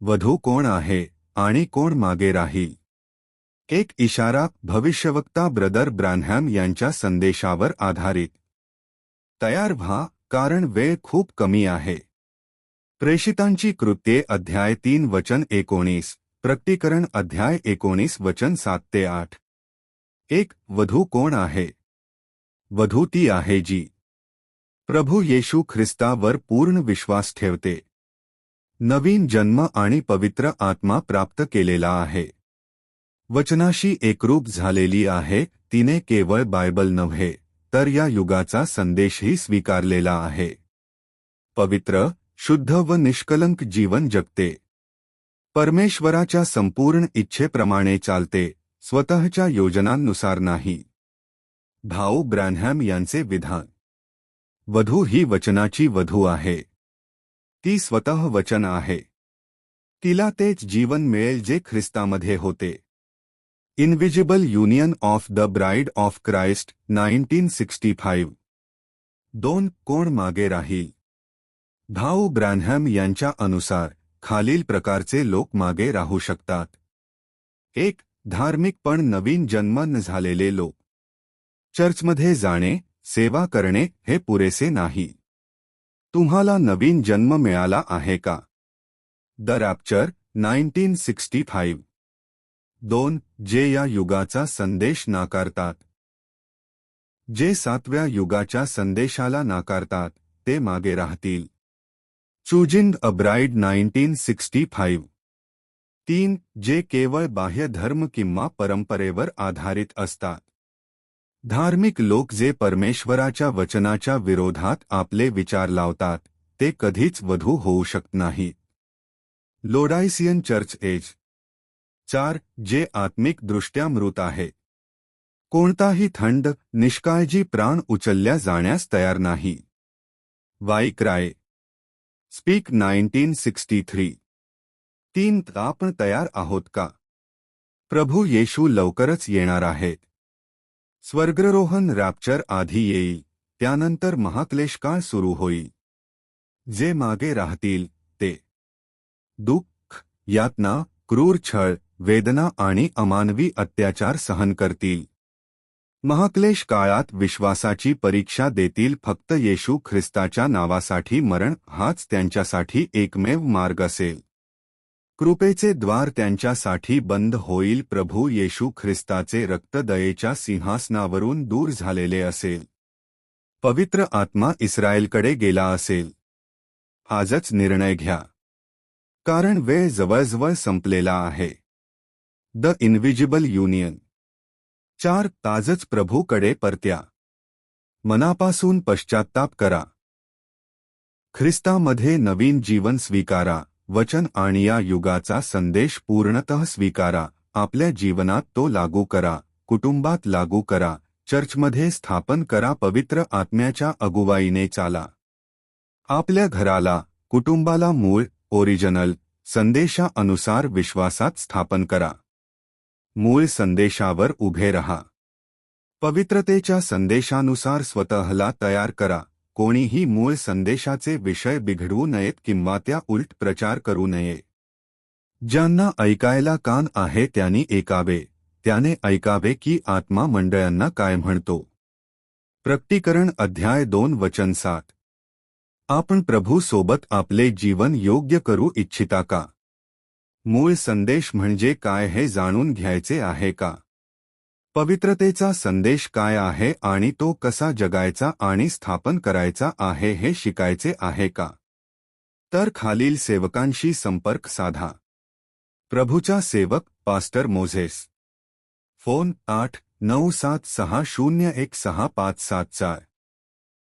वधू कोण आहे आणि कोण मागे राहील? एक इशारा भविष्यवक्ता ब्रदर ब्रॅनहॅम यांच्या संदेशावर आधारित. तयार व्हा कारण वेळ खूप कमी आहे. प्रेषितांची कृत्ये अध्याय तीन वचन एकोणीस प्रकटीकरण अध्याय एकोणीस वचन सात ते आठ. एक वधू कोण आहे? वधू ती आहे जी प्रभू येशू ख्रिस्तावर पूर्ण विश्वास ठेवते. नवीन जन्म आणि पवित्र आत्मा प्राप्त केलेला आहे. वचनाशी एकरूप झालेली आहे तिने केवळ बायबल नव्हे तर या युगाचा संदेशही स्वीकारलेला आहे. पवित्र शुद्ध व निष्कलंक जीवन जगते. परमेश्वराच्या संपूर्ण इच्छेप्रमाणे चालते स्वतःच्या योजनांनुसार नाही. भाऊ ब्रॅनहॅम यांचे विधान. वधू ही वचनाची वधू आहे. ती स्वतः वचन आहे. तिला तेच जीवन मिळेल जे ख्रिस्तामध्ये होते. Invisible union of the bride of Christ nineteen sixty five दोन कोण मागे राहील? भाऊ ब्रॅनहॅम यांच्या अनुसार, खालील प्रकारचे लोक मागे राहू शकतात. एक, धार्मिक पण नवीन जन्म झालेले लोक. चर्चमध्ये जाणे, सेवा करणे, हे पुरेसे नाही. तुम्हाला नवीन जन्म मिळाला आहे का? The rapture nineteen sixty five दोन जे या युगाचा संदेश नाकारतात. जे सातव्या युगाच्या संदेशाला नाकारतात ते मागे राहतील. Choosing a bride nineteen sixty five तीन जे केवळ बाह्य धर्म किंवा परंपरेवर आधारित असतात. धार्मिक लोक जे परमेश्वराच्या वचनाच्या विरोधात आपले विचार लावतात ते कधीच वधू होऊ शकत नाहीत. लोडायसियन चर्च एज चार जे आत्मिकदृष्ट्या मृत आहे. कोणताही थंड निष्काळजी प्राण उचलल्या जाण्यास तयार नाही. Why cry speak nineteen sixty three. तीन आपण तयार आहोत का? प्रभू येशू लवकरच येणार आहेत. स्वर्गरोहन रॅप्चर आधी येईल त्यानंतर महाक्लेश काळ सुरू होईल जे मागे राहतील ते. दुःख यातना क्रूर छळ वेदना आणि अमानवी अत्याचार सहन करतील. महाक्लेश काळात विश्वासाची परीक्षा देतील फक्त येशू ख्रिस्ताच्या नावासाठी मरण हाच त्यांच्यासाठी एकमेव मार्ग असेल. कृपेचे द्वार त्यांच्यासाठी बंद होईल. प्रभू येशू ख्रिस्ताचे रक्तदयेच्या सिंहासनावरून दूर झालेले असेल. पवित्र आत्मा इस्रायलकडे गेला असेल. आजच निर्णय घ्या. कारण वेळ जवळजवळ संपलेला आहे. द इनव्हिजिबल युनियन चार ताजच प्रभूकडे परत्या. मनापासून पश्चात्ताप करा. ख्रिस्तामध्ये नवीन जीवन स्वीकारा. वचन आणि या युगाचा संदेश पूर्णतः स्वीकारा. आपल्या जीवनात तो लागू करा. कुटुंबात लागू करा. चर्चमध्ये स्थापन करा. पवित्र आत्म्याच्या अगुवाईने चाला. आपल्या घराला कुटुंबाला मूळ ओरिजिनल संदेशानुसार विश्वासात स्थापन करा. मूळ संदेशावर उभे रहा. पवित्रतेच्या संदेशानुसार स्वतःला तयार करा. कोणीही मूळ संदेशाचे विषय बिघडवू नयेत किंवा त्या उलट प्रचार करू नये. ज्यांना ऐकायला कान आहे त्यांनी ऐकावे. त्याने ऐकावे की आत्मा मंडळांना काय म्हणतो. प्रकटीकरण अध्याय दोन वचन सात. आपण प्रभू सोबत आपले जीवन योग्य करू इच्छिता का? मूळ संदेश म्हणजे काय हे जाणून घ्यायचे आहे का? पवित्रतेचा संदेश काय आहे आणि तो कसा जगायचा आणि स्थापन करायचा आहे हे शिकायचे आहे का? तर खालील सेवकांशी संपर्क साधा. प्रभूचा सेवक पास्टर मोझेस. फोन आठ नऊ सात सहा शून्य एक सहा पाच सात चार.